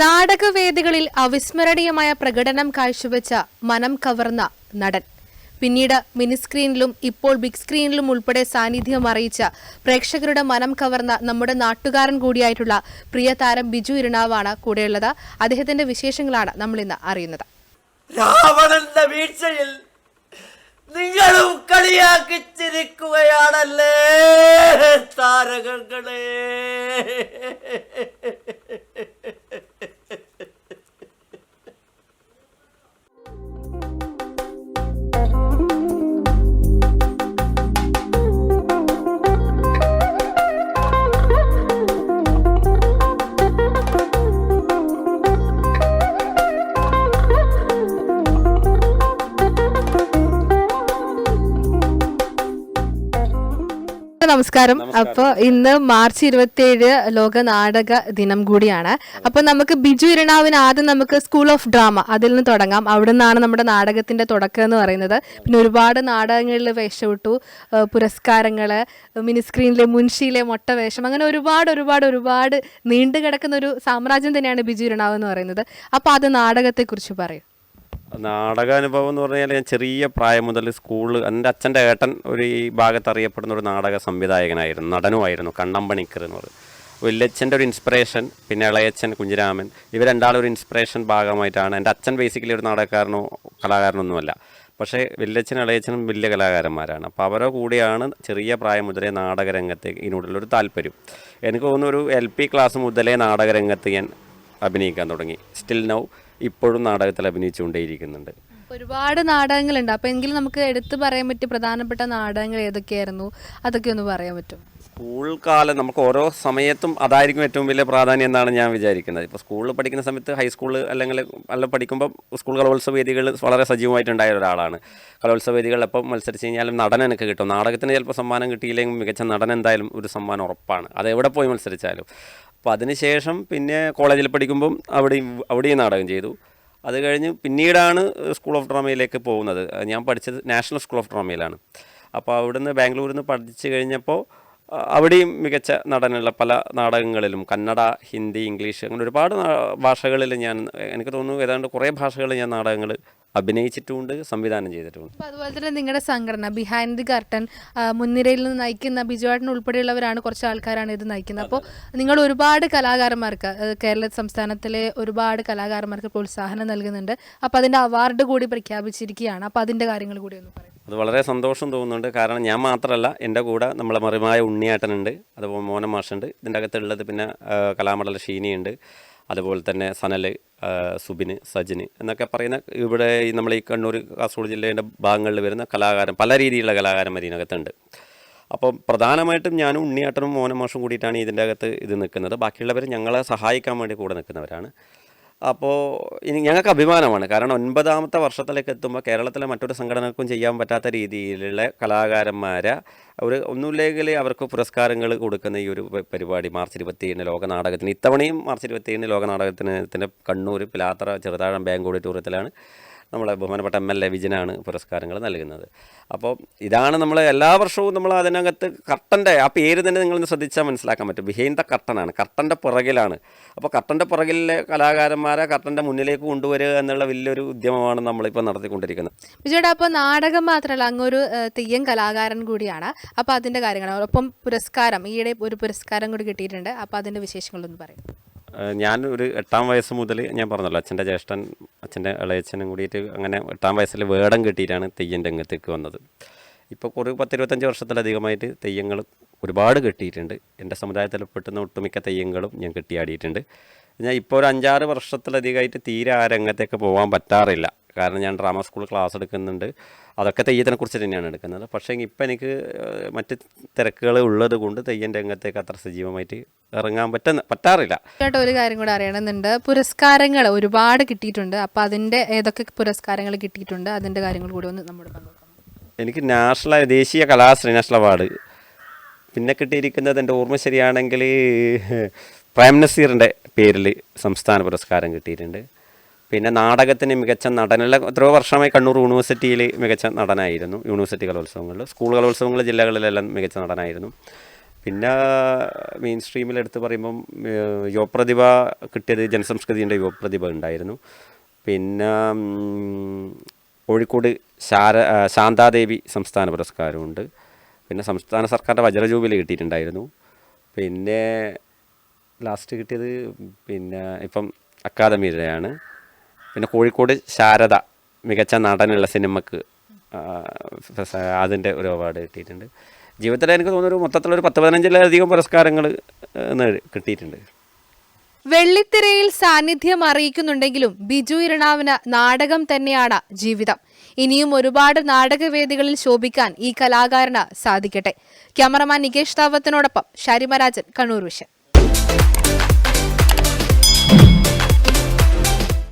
നാടകവേദികളിൽ അവിസ്മരണീയമായ പ്രകടനം കാഴ്ചവെച്ച മനം കവർന്ന നടൻ. പിന്നീട് മിനിസ്ക്രീനിലും ഇപ്പോൾ ബിഗ് സ്ക്രീനിലും ഉൾപ്പെടെ സാന്നിധ്യം അറിയിച്ച പ്രേക്ഷകരുടെ മനം കവർന്ന നമ്മുടെ നാട്ടുകാരൻ കൂടിയായിട്ടുള്ള പ്രിയ താരം ബിജു ഇരണാവാണ് കൂടെയുള്ളത്. അദ്ദേഹത്തിന്റെ വിശേഷങ്ങളാണ് നമ്മൾ ഇന്ന് അറിയുന്നത്. രാവണന്റെ വീഴ്ചയിൽ നിങ്ങളും കളിയാക്കി താരകങ്ങളെ. നമസ്കാരം. അപ്പൊ ഇന്ന് മാർച്ച് ഇരുപത്തിയേഴ് ലോക നാടക ദിനം കൂടിയാണ്. അപ്പൊ നമുക്ക് ബിജു ഇരണാവിന് ആദ്യം നമുക്ക് സ്കൂൾ ഓഫ് ഡ്രാമ അതിൽ നിന്ന് തുടങ്ങാം. അവിടെ നിന്നാണ് നമ്മുടെ നാടകത്തിന്റെ തുടക്കം എന്ന് പറയുന്നത്. പിന്നെ ഒരുപാട് നാടകങ്ങളിൽ വേഷമിട്ടു. പുരസ്കാരങ്ങൾ മിനി സ്ക്രീനിലെ മുൻഷിയിലെ മൊട്ട വേഷം അങ്ങനെ ഒരുപാട് ഒരുപാട് ഒരുപാട് നീണ്ടു കിടക്കുന്ന ഒരു സാമ്രാജ്യം തന്നെയാണ് ബിജു ഇരണാവ് എന്ന് പറയുന്നത്. അപ്പൊ അത് നാടകത്തെ കുറിച്ച് പറയും. നാടകാനുഭവം എന്ന് പറഞ്ഞാൽ ഞാൻ ചെറിയ പ്രായം മുതൽ സ്കൂളിൽ എന്റെ അച്ഛന്റെ ഏട്ടൻ ഒരു ഈ ഭാഗത്ത് അറിയപ്പെടുന്ന ഒരു നാടക സംവിധായകനായിരുന്നു നടനുമായിരുന്നു കണ്ണമ്പണിക്കർ എന്ന് പറയും. വല്യച്ഛന്റെ ഒരു ഇൻസ്പിറേഷൻ പിന്നെ ഇളയച്ചൻ കുഞ്ഞിരാമൻ ഇവർ രണ്ടാളും ഒരു ഇൻസ്പിറേഷൻ ഭാഗമായിട്ടാണ്. എന്റെ അച്ഛൻ ബേസിക്കലി ഒരു നാടകക്കാരനോ കലാകാരനൊന്നുമല്ല. പക്ഷേ വല്യച്ഛനും ഇളയച്ഛനും വലിയ കലാകാരന്മാരാണ്. അപ്പോൾ അവരെ കൂടിയാണ് ചെറിയ പ്രായം മുതലേ നാടകരംഗത്തേക്ക് ഇതിനോടുള്ളൊരു താല്പര്യം. എനിക്ക് തോന്നുന്നു ഒരു എൽ പി ക്ലാസ് മുതലേ നാടകരംഗത്ത് ഞാൻ അഭിനയിക്കാൻ തുടങ്ങി. സ്റ്റിൽ നൗ ഇപ്പോഴും നാടകത്തിൽ അഭിനയിച്ചുകൊണ്ടേയിരിക്കുന്നുണ്ട്. ഒരുപാട് നാടകങ്ങളുണ്ട്. അപ്പൊ എങ്കിലും നമുക്ക് എടുത്തു പറയാൻ പറ്റിയ പ്രധാനപ്പെട്ട നാടകങ്ങൾ ഏതൊക്കെയായിരുന്നു? അതൊക്കെ ഒന്ന് പറയാൻ പറ്റും സ്കൂൾ കാലം നമുക്ക് ഓരോ സമയത്തും അതായിരിക്കും ഏറ്റവും വലിയ പ്രാധാന്യം എന്നാണ് ഞാൻ വിചാരിക്കുന്നത്. ഇപ്പോൾ സ്കൂളിൽ പഠിക്കുന്ന സമയത്ത് ഹൈസ്കൂൾ അല്ലെങ്കിൽ അല്ല പഠിക്കുമ്പോൾ സ്കൂൾ കലോത്സവ വേദികൾ വളരെ സജീവമായിട്ടുണ്ടായ ഒരാളാണ്. കലോത്സവ വേദികളിൽ എപ്പോൾ മത്സരിച്ച് കഴിഞ്ഞാലും നടൻ എനിക്ക് കിട്ടും. നാടകത്തിന് ചിലപ്പോൾ സമ്മാനം കിട്ടിയില്ലെങ്കിൽ മികച്ച നടൻ എന്തായാലും ഒരു സമ്മാനം ഉറപ്പാണ്. അത് എവിടെ പോയി മത്സരിച്ചാലും. അപ്പോൾ അതിനുശേഷം പിന്നെ കോളേജിൽ പഠിക്കുമ്പം അവിടെയും അവിടെയും നാടകം ചെയ്തു. അത് കഴിഞ്ഞ് പിന്നീടാണ് സ്കൂൾ ഓഫ് ഡ്രാമയിലേക്ക് പോകുന്നത്. ഞാൻ പഠിച്ചത് നാഷണൽ സ്കൂൾ ഓഫ് ഡ്രാമയിലാണ് അപ്പോൾ അവിടുന്ന് ബാംഗ്ലൂരിൽ നിന്ന് പഠിച്ചു കഴിഞ്ഞപ്പോൾ അവിടെയും മികച്ച നടനുള്ള പല നാടകങ്ങളിലും കന്നഡ ഹിന്ദി ഇംഗ്ലീഷ് അങ്ങനെ ഒരുപാട് ഭാഷകളിൽ ഞാൻ എനിക്ക് തോന്നുന്നു ഏതാണ്ട് കുറേ ഭാഷകളിൽ ഞാൻ നാടകങ്ങൾ അഭിനയിച്ചിട്ടുമുണ്ട് സംവിധാനം ചെയ്തിട്ടുമുണ്ട് അപ്പോൾ അതുപോലെ തന്നെ നിങ്ങളുടെ സംഘടന ബിഹൈൻഡ് ദി കർട്ടൻ മുൻനിരയിൽ നിന്ന് നയിക്കുന്ന ബിജുവാട്ടൻ ഉൾപ്പെടെയുള്ളവരാണ് കുറച്ച് ആൾക്കാരാണ് ഇത് നയിക്കുന്നത്. അപ്പോൾ നിങ്ങൾ ഒരുപാട് കലാകാരന്മാർക്ക് കേരള സംസ്ഥാനത്തിലെ ഒരുപാട് കലാകാരന്മാർക്ക് പ്രോത്സാഹനം നൽകുന്നുണ്ട്. അപ്പോൾ അതിന്റെ അവാർഡ് കൂടി പ്രഖ്യാപിച്ചിരിക്കുകയാണ്. അപ്പോൾ അതിന്റെ കാര്യങ്ങൾ കൂടി ഒന്ന് പറയും. അത് വളരെ സന്തോഷം തോന്നുന്നുണ്ട്. കാരണം ഞാൻ മാത്രമല്ല എന്റെ കൂടെ നമ്മളെ മറിമായ ഉണ്ണിയേട്ടനുണ്ട് അതുപോലെ മോന മാഷുണ്ട്. ഇതിന്റെ അകത്തുള്ളത് പിന്നെ കലാമണ്ഡല ഷീനിയുണ്ട്. അതുപോലെ തന്നെ സനൽ സുബിന് സജിന് എന്നൊക്കെ പറയുന്ന ഇവിടെ നമ്മൾ ഈ കണ്ണൂർ കാസർഗോഡ് ജില്ലയുടെ ഭാഗങ്ങളിൽ വരുന്ന കലാകാരൻ പല രീതിയിലുള്ള കലാകാരന്മാർ ഇതിനകത്തുണ്ട്. അപ്പോൾ പ്രധാനമായിട്ടും ഞാനും ഉണ്ണിയാട്ടനും മോനമോഷം കൂടിയിട്ടാണ് ഇതിന്റെ അകത്ത് ഇത് നിൽക്കുന്നത്. ബാക്കിയുള്ളവർ ഞങ്ങളെ സഹായിക്കാൻ വേണ്ടി കൂടെ നിൽക്കുന്നവരാണ്. അപ്പോൾ ഇനി ഞങ്ങൾക്ക് അഭിമാനമാണ്. കാരണം ഒൻപതാമത്തെ വർഷത്തിലേക്ക് എത്തുമ്പോൾ കേരളത്തിലെ മറ്റൊരു സംഘടനക്കും ചെയ്യാൻ പറ്റാത്ത രീതിയിലുള്ള കലാകാരന്മാരെ ഒരു ഒന്നുമില്ലെങ്കിൽ അവർക്ക് പുരസ്കാരങ്ങൾ കൊടുക്കുന്ന ഈ ഒരു പരിപാടി മാർച്ച് ഇരുപത്തിയേഴിന് ലോക നാടകത്തിന് ഇത്തവണയും മാർച്ച് ഇരുപത്തിയേഴിന് ലോക നാടകത്തിന് കണ്ണൂർ പിലാത്തറ ചെറുതാഴം ബാങ്ക് ഓഡിറ്റോറിയത്തിലാണ് നമ്മളെ ബഹുമാനപ്പെട്ട എം എൽ എ വിജനാണ് പുരസ്കാരങ്ങൾ നൽകുന്നത്. അപ്പോൾ ഇതാണ് നമ്മൾ എല്ലാ വർഷവും നമ്മൾ അതിനകത്ത് കർട്ടന്റെ ആ പേര് തന്നെ നിങ്ങളൊന്ന് ശ്രദ്ധിച്ചാൽ മനസ്സിലാക്കാൻ പറ്റും. ബിഹൈൻഡ് ദ കർട്ടനാണ് കർട്ടന്റെ പുറകിലാണ്. അപ്പോൾ കർട്ടന്റെ പുറകിലെ കലാകാരന്മാരെ കർട്ടന്റെ മുന്നിലേക്ക് കൊണ്ടുവരിക എന്നുള്ള വലിയൊരു ഉദ്യമമാണ് നമ്മളിപ്പോൾ നടത്തിക്കൊണ്ടിരിക്കുന്നത്. വിജയുടെ അപ്പോൾ നാടകം മാത്രമല്ല അങ്ങൊരു തെയ്യം കലാകാരൻ കൂടിയാണ്. അപ്പോൾ അതിന്റെ കാര്യങ്ങൾ ഒപ്പം പുരസ്കാരം ഈയിടെ ഒരു പുരസ്കാരം കൂടി കിട്ടിയിട്ടുണ്ട്. അപ്പോൾ അതിന്റെ വിശേഷങ്ങളൊന്ന് പറയും. ഞാൻ ഒരു എട്ടാം വയസ്സ് മുതൽ ഞാൻ പറഞ്ഞല്ലോ അച്ഛന്റെ ജ്യേഷ്ഠൻ അച്ഛന്റെ ഇളയച്ഛനും കൂടിയിട്ട് അങ്ങനെ എട്ടാം വയസ്സിൽ വേടം കെട്ടിയിട്ടാണ് തെയ്യം രംഗത്തേക്ക് വന്നത്. ഇപ്പോൾ കുറേ പത്തിരുപത്തഞ്ച് വർഷത്തിലധികമായിട്ട് തെയ്യങ്ങൾ ഒരുപാട് കെട്ടിയിട്ടുണ്ട്. എന്റെ സമുദായത്തിൽ പെട്ടുന്ന ഒട്ടുമിക്ക തെയ്യങ്ങളും ഞാൻ കെട്ടിയാടിയിട്ടുണ്ട്. ഞാൻ ഇപ്പോൾ ഒരു അഞ്ചാറ് വർഷത്തിലധികമായിട്ട് തീരെ ആ രംഗത്തേക്ക് പോകാൻ പറ്റാറില്ല. കാരണം ഞാൻ ഡ്രാമ സ്കൂൾ ക്ലാസ് എടുക്കുന്നുണ്ട്. അതൊക്കെ തെയ്യത്തിനെ കുറിച്ച് തന്നെയാണ് എടുക്കുന്നത്. പക്ഷേ ഇപ്പം എനിക്ക് മറ്റ് തിരക്കുകൾ ഉള്ളത് കൊണ്ട് തെയ്യം രംഗത്തേക്ക് അത്ര സജീവമായിട്ട് ഇറങ്ങാൻ പറ്റുന്ന പറ്റാറില്ല. കേട്ടോ ഒരു കാര്യം കൂടെ അറിയണമെന്നുണ്ട്. പുരസ്കാരങ്ങൾ ഒരുപാട് കിട്ടിയിട്ടുണ്ട്. അപ്പോൾ അതിന്റെ ഏതൊക്കെ പുരസ്കാരങ്ങൾ കിട്ടിയിട്ടുണ്ട്? അതിന്റെ കാര്യങ്ങൾ കൂടി ഒന്ന് നമ്മുടെ എനിക്ക് നാഷണൽ ദേശീയ കലാശ്രീ നാഷണൽ അവാർഡ്. പിന്നെ കിട്ടിയിരിക്കുന്നത് എന്റെ ഓർമ്മ ശരിയാണെങ്കിൽ പ്രൈം നസീറിന്റെ പേരിൽ സംസ്ഥാന പുരസ്കാരം കിട്ടിയിട്ടുണ്ട്. പിന്നെ നാടകത്തിന് മികച്ച നടനുള്ള എത്രയോ വർഷമായി കണ്ണൂർ യൂണിവേഴ്സിറ്റിയിൽ മികച്ച നടനായിരുന്നു യൂണിവേഴ്സിറ്റി കലോത്സവങ്ങളിൽ. സ്കൂൾ കലോത്സവങ്ങൾ ജില്ലകളിലെല്ലാം മികച്ച നടനായിരുന്നു. പിന്നെ മെയിൻ സ്ട്രീമിൽ എടുത്ത് പറയുമ്പം യുവപ്രതിഭ കിട്ടിയത് ജനസംസ്കൃതിന്റെ യുവപ്രതിഭ ഉണ്ടായിരുന്നു. പിന്നെ കോഴിക്കോട് ശാര ശാന്താദേവി സംസ്ഥാന പുരസ്കാരമുണ്ട്. പിന്നെ സംസ്ഥാന സർക്കാരിന്റെ വജ്രജൂബിലി കിട്ടിയിട്ടുണ്ടായിരുന്നു. പിന്നെ ലാസ്റ്റ് കിട്ടിയത് പിന്നെ ഇപ്പം അക്കാദമിയിലെയാണ് പിന്നെ കോഴിക്കോട് ശാരദ മികച്ച നടനുള്ള സിനിമക്ക് അതിന്റെ ഒരു അവാർഡ് കിട്ടിയിട്ടുണ്ട്. ജീവിതത്തിൽ എനിക്ക് തോന്നുന്നു മൊത്തത്തിലൊരു പത്ത് പതിനഞ്ചിലധികം പുരസ്കാരങ്ങൾ കിട്ടിയിട്ടുണ്ട്. വെള്ളിത്തിരയിൽ സാന്നിധ്യം അറിയിക്കുന്നുണ്ടെങ്കിലും ബിജു ഇരണാവിന് നാടകം തന്നെയാണ് ജീവിതം. ഇനിയും ഒരുപാട് നാടകവേദികളിൽ ശോഭിക്കാൻ ഈ കലാകാരന് സാധിക്കട്ടെ. ക്യാമറമാൻ നികേഷ് താവത്തിനോടൊപ്പം ഷാരിമരാജൻ കണ്ണൂർ വിഷൻ.